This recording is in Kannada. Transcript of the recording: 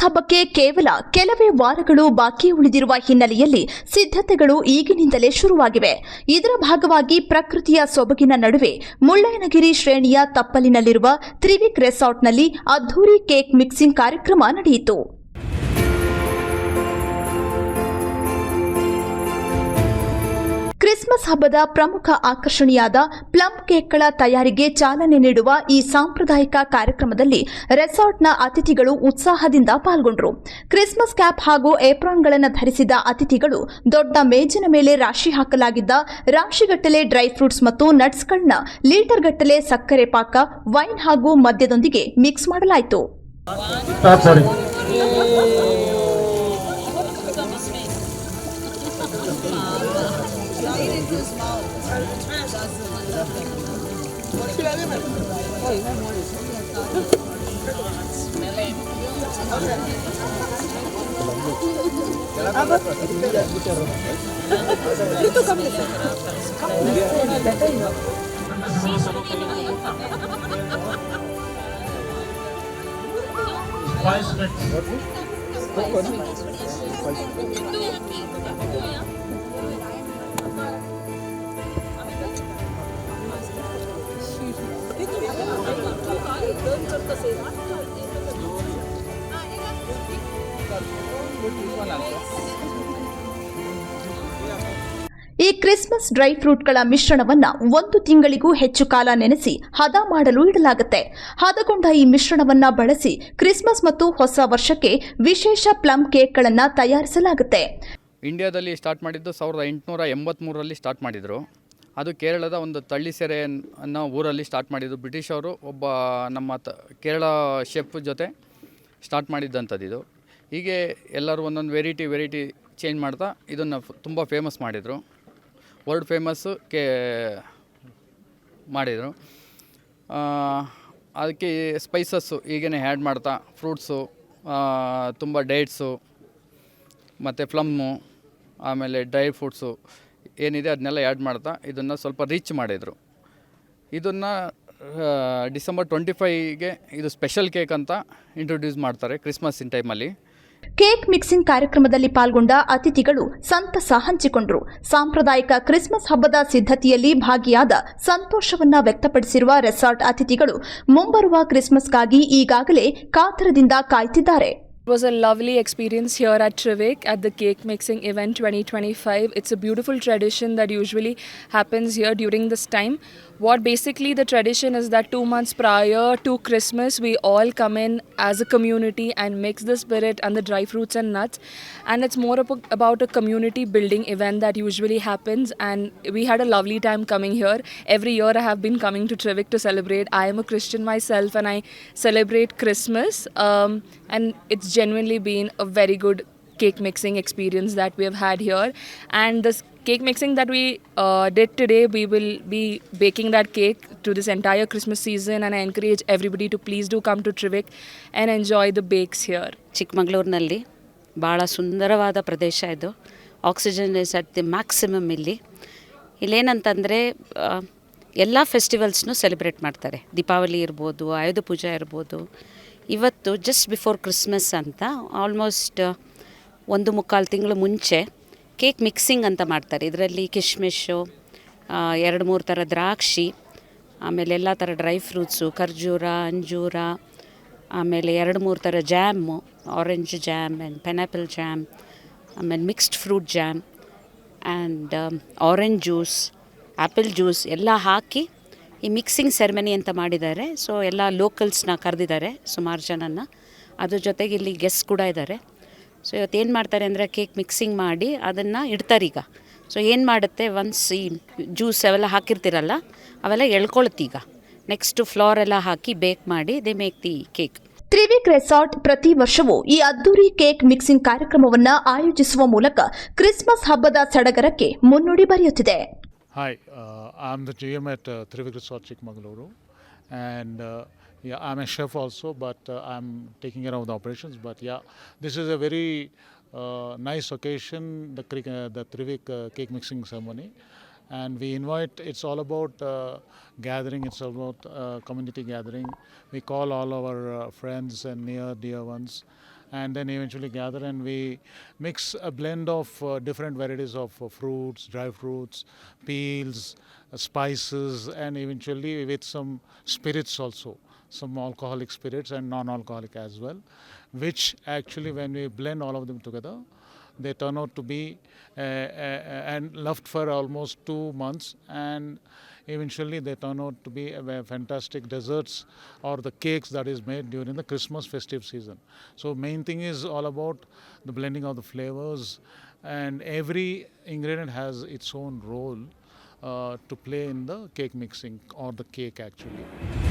ಕ್ರಿಸ್ಮಸ್ ಕೇವಲ ಕೆಲವೇ ವಾರಗಳು ಬಾಕಿ ಉಳಿದಿರುವ ಹಿನ್ನೆಲೆಯಲ್ಲಿ ಸಿದ್ಧತೆಗಳು ಈಗಿನಿಂದಲೇ ಶುರುವಾಗಿವೆ. ಇದರ ಭಾಗವಾಗಿ ಪ್ರಕೃತಿಯ ಸೊಬಗಿನ ನಡುವೆ ಮುಳ್ಳಯ್ಯನಗಿರಿ ಶ್ರೇಣಿಯ ತಪ್ಪಲಿನಲ್ಲಿರುವ ತ್ರಿವಿಕ್ ರೆಸಾರ್ಟ್ನಲ್ಲಿ ಅದ್ದೂರಿ ಕೇಕ್ ಮಿಕ್ಸಿಂಗ್ ಕಾರ್ಯಕ್ರಮ ನಡೆಯಿತು. ಕ್ರಿಸ್ಮಸ್ ಹಬ್ಬದ ಪ್ರಮುಖ ಆಕರ್ಷಣೆಯಾದ ಪ್ಲಮ್ ಕೇಕ್ಗಳ ತಯಾರಿಗೆ ಚಾಲನೆ ನೀಡುವ ಈ ಸಾಂಪ್ರದಾಯಿಕ ಕಾರ್ಯಕ್ರಮದಲ್ಲಿ ರೆಸಾರ್ಟ್ನ ಅತಿಥಿಗಳು ಉತ್ಸಾಹದಿಂದ ಪಾಲ್ಗೊಂಡರು. ಕ್ರಿಸ್ಮಸ್ ಕ್ಯಾಪ್ ಹಾಗೂ ಏಪ್ರಾನ್ಗಳನ್ನು ಧರಿಸಿದ ಅತಿಥಿಗಳು ದೊಡ್ಡ ಮೇಜಿನ ಮೇಲೆ ರಾಶಿ ಹಾಕಲಾಗಿದ್ದ ರಾಶಿಗಟ್ಟಲೆ ಡ್ರೈ ಫ್ರೂಟ್ಸ್ ಮತ್ತು ನಟ್ಸ್ಗಳನ್ನ ಲೀಟರ್ಗಟ್ಟಲೆ ಸಕ್ಕರೆ ಪಾಕ, ವೈನ್ ಹಾಗೂ ಮದ್ಯದೊಂದಿಗೆ ಮಿಕ್ಸ್ ಮಾಡಲಾಯಿತು. Five minutes. Five minutes. ಈ ಕ್ರಿಸ್ಮಸ್ ಡ್ರೈ ಫ್ರೂಟ್ಗಳ ಮಿಶ್ರಣವನ್ನ ಒಂದು ತಿಂಗಳಿಗೂ ಹೆಚ್ಚು ಕಾಲ ನೆನೆಸಿ ಹದ ಮಾಡಲು ಇಡಲಾಗುತ್ತೆ. ಹದಗೊಂಡ ಈ ಮಿಶ್ರಣವನ್ನ ಬಳಸಿ ಕ್ರಿಸ್ಮಸ್ ಮತ್ತು ಹೊಸ ವರ್ಷಕ್ಕೆ ವಿಶೇಷ ಪ್ಲಮ್ ಕೇಕ್ಗಳನ್ನು ತಯಾರಿಸಲಾಗುತ್ತೆ. ಇಂಡಿಯಾದಲ್ಲಿ ಸ್ಟಾರ್ಟ್ ಮಾಡಿದ್ದು ಸಾವಿರದ ಎಂಟುನೂರ ಎಂಬತ್ತ್ಮೂರರಲ್ಲಿ ಸ್ಟಾರ್ಟ್ ಮಾಡಿದರು. ಅದು ಕೇರಳದ ಒಂದು ತಳ್ಳಿಸೆರೆ ಅನ್ನೋ ಊರಲ್ಲಿ ಸ್ಟಾರ್ಟ್ ಮಾಡಿದ್ದು ಬ್ರಿಟಿಷವರು ಒಬ್ಬ ನಮ್ಮ ತ, ಕೇರಳ ಶೆಫ್ ಜೊತೆ ಸ್ಟಾರ್ಟ್ ಮಾಡಿದ್ದಂಥದ್ದು ಇದು. ಹೀಗೆ ಎಲ್ಲರೂ ಒಂದೊಂದು ವೆರೈಟಿ ವೆರೈಟಿ ಚೇಂಜ್ ಮಾಡ್ತಾ ಇದನ್ನು ತುಂಬ ಫೇಮಸ್ ಮಾಡಿದರು. ವರ್ಲ್ಡ್ ಫೇಮಸ್ಸು ಕೇ ಮಾಡಿದರು. ಅದಕ್ಕೆ ಸ್ಪೈಸಸ್ಸು ಈಗೇನೆ ಆ್ಯಡ್ ಮಾಡ್ತಾ ಫ್ರೂಟ್ಸು ತುಂಬ ಡೇಟ್ಸು ಮತ್ತು ಫ್ಲಮ್ಮು ಆಮೇಲೆ ಡ್ರೈ ಫ್ರೂಟ್ಸು ಏನಿದೆ ಅದನ್ನೆಲ್ಲ ಆ್ಯಡ್ ಮಾಡ್ತಾ ಇದನ್ನು ಸ್ವಲ್ಪ ರೀಚ್ ಮಾಡಿದರು. ಇದನ್ನು ಡಿಸೆಂಬರ್ ಟ್ವೆಂಟಿ ಫೈವ್ಗೆ ಇದು ಸ್ಪೆಷಲ್ ಕೇಕ್ ಅಂತ ಇಂಟ್ರೊಡ್ಯೂಸ್ ಮಾಡ್ತಾರೆ ಕ್ರಿಸ್ಮಸ್ಸಿನ ಟೈಮಲ್ಲಿ ಕೇಕ್ ಮಿಕ್ಸಿಂಗ್ ಕಾರ್ಯಕ್ರಮದಲ್ಲಿ ಪಾಲ್ಗೊಂಡ ಅತಿಥಿಗಳು ಸಂತಸ ಹಂಚಿಕೊಂಡರು. ಸಾಂಪ್ರದಾಯಿಕ ಕ್ರಿಸ್ಮಸ್ ಹಬ್ಬದ ಸಿದ್ಧತೆಯಲ್ಲಿ ಭಾಗಿಯಾದ ಸಂತೋಷವನ್ನ ವ್ಯಕ್ತಪಡಿಸಿರುವ ರೆಸಾರ್ಟ್ ಅತಿಥಿಗಳು ಮುಂಬರುವ ಕ್ರಿಸ್ಮಸ್ಗಾಗಿ ಈಗಾಗಲೇ ಕಾತರದಿಂದ ಕಾಯ್ತಿದ್ದಾರೆ. It was a lovely experience here at Trivik at the cake mixing event 2025. It's a beautiful tradition that usually happens here during this time. What basically the tradition is that two months prior to Christmas, we all come in as a community and mix the spirit and the dry fruits and nuts. And it's more about a community building event that usually happens. And we had a lovely time coming here. Every year I have been coming to Trivik to celebrate. I am a Christian myself and I celebrate Christmas. Um, and it's genuinely been a very good cake mixing experience that we have had here. And this cake mixing that we uh, did today, we will be baking that cake to this entire Christmas season. And I encourage everybody to please do come to Trivik and enjoy the bakes here. ಚಿಕ್ಕಮಗಳೂರಿನಲ್ಲಿ ಭಾಳ ಸುಂದರವಾದ ಪ್ರದೇಶ ಇದು oxygen is at the maximum ಇಲ್ಲಿ ಇಲ್ಲೇನಂತಂದರೆ ಎಲ್ಲ ಫೆಸ್ಟಿವಲ್ಸ್ನು ಸೆಲೆಬ್ರೇಟ್ ಮಾಡ್ತಾರೆ ದೀಪಾವಳಿ ಇರ್ಬೋದು ಆಯುಧ ಪೂಜೆ ಇರ್ಬೋದು ಇವತ್ತು ಜಸ್ಟ್ ಬಿಫೋರ್ ಕ್ರಿಸ್ಮಸ್ ಅಂತ ಆಲ್ಮೋಸ್ಟ್ ಒಂದು ಮುಕ್ಕಾಲು ತಿಂಗಳು ಮುಂಚೆ ಕೇಕ್ ಮಿಕ್ಸಿಂಗ್ ಅಂತ ಮಾಡ್ತಾರೆ. ಇದರಲ್ಲಿ ಕಿಶ್ಮಿಶು ಎರಡು ಮೂರು ಥರ ದ್ರಾಕ್ಷಿ, ಆಮೇಲೆ ಎಲ್ಲ ಥರ ಡ್ರೈ ಫ್ರೂಟ್ಸು ಖರ್ಜೂರ, ಅಂಜೂರ, ಆಮೇಲೆ ಎರಡು ಮೂರು ಥರ jam orange jam and pineapple jam ಆಮೇಲೆ mixed fruit jam and orange juice apple juice ಎಲ್ಲ ಹಾಕಿ ಈ ಮಿಕ್ಸಿಂಗ್ ಸೆರೆಮನಿ ಅಂತ ಮಾಡಿದ್ದಾರೆ. ಸೊ ಎಲ್ಲ ಲೋಕಲ್ಸ್ನ ಕರೆದಿದ್ದಾರೆ, ಸುಮಾರು ಜನನ ಅದ್ರ ಜೊತೆಗೆ ಇಲ್ಲಿ ಗೆಸ್ಟ್ ಕೂಡ ಇದ್ದಾರೆ. ಸೊ ಇವತ್ತು ಏನು ಮಾಡ್ತಾರೆ ಅಂದರೆ ಕೇಕ್ ಮಿಕ್ಸಿಂಗ್ ಮಾಡಿ ಅದನ್ನು ಇಡ್ತಾರೆ ಈಗ. ಸೊ ಏನು ಮಾಡುತ್ತೆ? ಒನ್ಸ್ ಈ ಜ್ಯೂಸ್ ಅವೆಲ್ಲ ಹಾಕಿರ್ತೀರಲ್ಲ, ಅವೆಲ್ಲ ಎಳ್ಕೊಳುತ್ತೀಗ ನೆಕ್ಸ್ಟು ಫ್ಲೋರ್ ಎಲ್ಲ ಹಾಕಿ ಬೇಕ್ ಮಾಡಿ they make the cake Trivik resort ಪ್ರತಿ ವರ್ಷವೂ ಈ ಅದ್ದೂರಿ ಕೇಕ್ ಮಿಕ್ಸಿಂಗ್ ಕಾರ್ಯಕ್ರಮವನ್ನು ಆಯೋಜಿಸುವ ಮೂಲಕ ಕ್ರಿಸ್ಮಸ್ ಹಬ್ಬದ ಸಡಗರಕ್ಕೆ ಮುನ್ನುಡಿ ಬರೆಯುತ್ತಿದೆ. Hi, uh, I'm the GM at uh, Trivik Resort Chikmagaluru, and uh, yeah, I'm a chef also, but uh, I'm taking care of the operations. But yeah, this is a very uh, nice occasion, the uh, the Trivik uh, cake mixing ceremony, and we invite. It's all about uh, gathering. It's all about uh, community gathering. We call all our uh, friends and near dear ones, and then eventually gather and we mix a blend of uh, different varieties of uh, fruits, dry fruits, peels, uh, spices, and eventually with some spirits also, some alcoholic spirits and non-alcoholic as well, which actually when we blend all of them together, they turn out to be uh, uh, and left for almost two months and eventually they turn out to be fantastic desserts or the cakes that is made during the christmas festive season. So main thing is all about the blending of the flavors and every ingredient has its own role uh, to play in the cake mixing or the cake actually